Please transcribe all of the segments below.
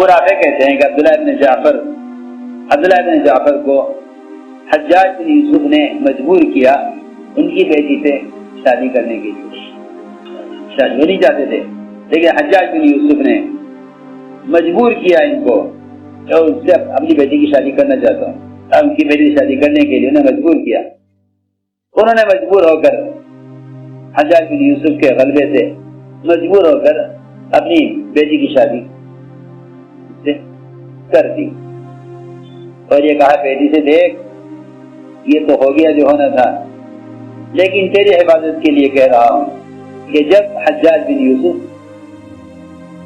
ابو رافع کہتے ہیں کہ عبداللہ ابن جعفر، عبداللہ ابن جعفر کو حجاج بن یوسف نے مجبور کیا ان کی بیٹی سے شادی کرنے کے لیے شادی ہو نہیں جاتے تھے، لیکن حجاج بن یوسف نے مجبور کیا ان کو کہ ان سے اپنی بیٹی کی شادی کرنا چاہتا ہوں۔ ان کی بیٹی سے شادی کرنے کے لیے انہیں مجبور کیا۔ انہوں نے مجبور ہو کر حجاج بن یوسف کے غلبے سے مجبور ہو کر اپنی بیٹی کی شادی کر دی۔ اور یہ کہا، بیٹی سے دیکھ، یہ تو ہو گیا جو ہونا تھا۔ لیکن تیری حفاظت کے لیے کہہ رہا ہوں کہ جب حجاج بن یوسف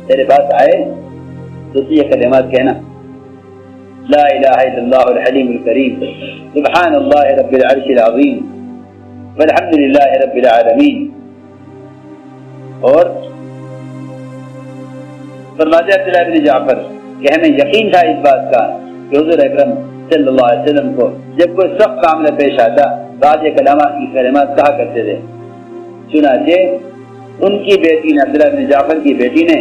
تیرے پاس آئے، تو یہ کلمات کہنا۔ لا الہ الا اللہ الحلیم الکریم۔ سبحان اللہ رب العرش العظیم۔ والحمد للہ رب العالمین۔ اور فرماتے عبداللہ بن جعفر کہ ہمیں یقین تھا اس بات کا کہ حضور اکرم صلی اللہ علیہ وسلم کو جب کوئی سخت معاملہ پیش آتا تو کلامہ کی کلمات کہا کرتے تھے۔ چنانچہ ان کی بیٹی نظر بن جعفر کی بیٹی نے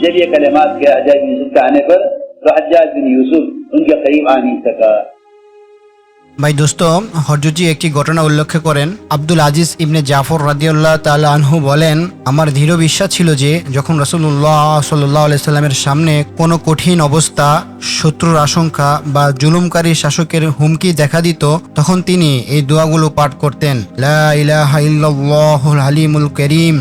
جب یہ کلمات کے حجاج یوسف کے آنے پر، تو حجاج بن یوسف ان کے قریب آ نہیں سکا۔ ভাই দোস্ত, হরজুজি একটি ঘটনা উল্লেখ করেন। আব্দুল আজিজ ইবনে জাফর রাদিউল্লাহ তাল আনহু বলেন, আমার দৃঢ় বিশ্বাস ছিল যে, যখন রসুল্লাহ সাল্লাহ আলাইস্লামের সামনে কোনো কঠিন অবস্থা, শত্রুর আশঙ্কা বা জুলুমকারী শাসকের হুমকি দেখা দিত, তখন তিনি এই দোয়াগুলো পাঠ করতেন, লা ইলাহা ইল্লাল্লাহুল হালিমুল করিম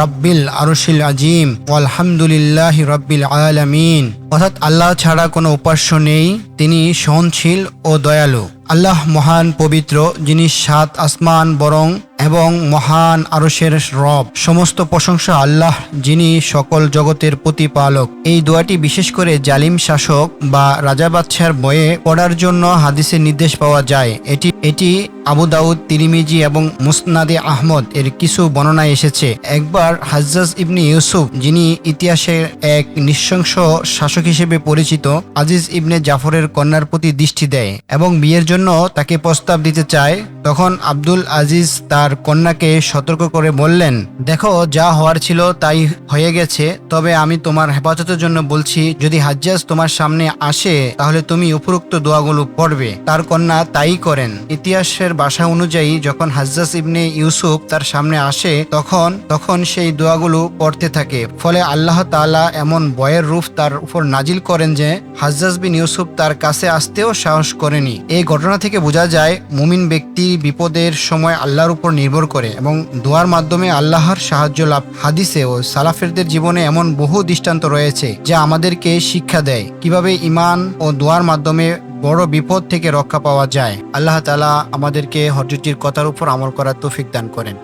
রাব্বিল আরশিল আজিম আলহামদুলিল্লাহি রাব্বিল আলামিন। অর্থাৎ আল্লাহ ছাড়া কোনো উপাস্য নেই। তিনি সহনশীল ও দয়ালু। আল্লাহ মহান পবিত্র, যিনি সাত আসমান বরং এবং মহান আরসের রব। সমস্ত প্রশংসা আল্লাহ, যিনি সকল জগতের প্রতিপালক। এই দোয়াটি বিশেষ করে জালিম শাসক বা রাজা বাদশার বয়ে পড়ার জন্য হাদিসের নির্দেশ পাওয়া যায়। এটি এটি আবু দাউদ, তিরিমিজি এবং মুসনাদে আহমদ এর কিছু বর্ণনায় এসেছে। একবার হাজ্জাজ ইবনি ইউসুফ, যিনি ইতিহাসের এক নৃশংস শাসক হিসেবে পরিচিত, আজিজ ইবনে জাফরের কন্যার প্রতি দৃষ্টি দেয় এবং বিয়ের জন্য তাকে প্রস্তাব দিতে চায়। তখন আব্দুল আজিজ তার কন্যাকে সতর্ক করে বললেন, দেখো, যা হওয়ার ছিল তাই হয়ে গেছে, তবে আমি তোমার হেফাজতের জন্য বলছি, যদি হাজ্জাজ তোমার সামনে আসে, তাহলে তুমি উপরোক্ত দোয়াগুলো পড়বে। তার কন্যা তাই করেন। ইতিহাসের বাসা অনুযায়ী যখন হাজ্জাজ ইবনে ইউসুফ তার সামনে আসে, তখন তখন সেই দোয়াগুলো পড়তে থাকে। ফলে আল্লাহ তাআলা এমন বয়ের রূপ তার উপর নাজিল করেন যে, হাজ্জাজ বিন ইউসুফ তার কাছে আসতেও সাহস করেনি। এই ঘটনা থেকে বোঝা যায়, মুমিন ব্যক্তি বিপদের সময় আল্লাহর উপর নির্ভর করে এবং দোয়ার মাধ্যমে আল্লাহর সাহায্য লাভ। হাদিসে ও সালাফেরদের জীবনে এমন বহু দৃষ্টান্ত রয়েছে যা আমাদেরকে শিক্ষা দেয় কীভাবে ইমান ও দোয়ার মাধ্যমে বড় বিপদ থেকে রক্ষা পাওয়া যায়। আল্লাহ তালা আমাদেরকে হজরতির কথার উপর আমল করার তৌফিক দান করেন।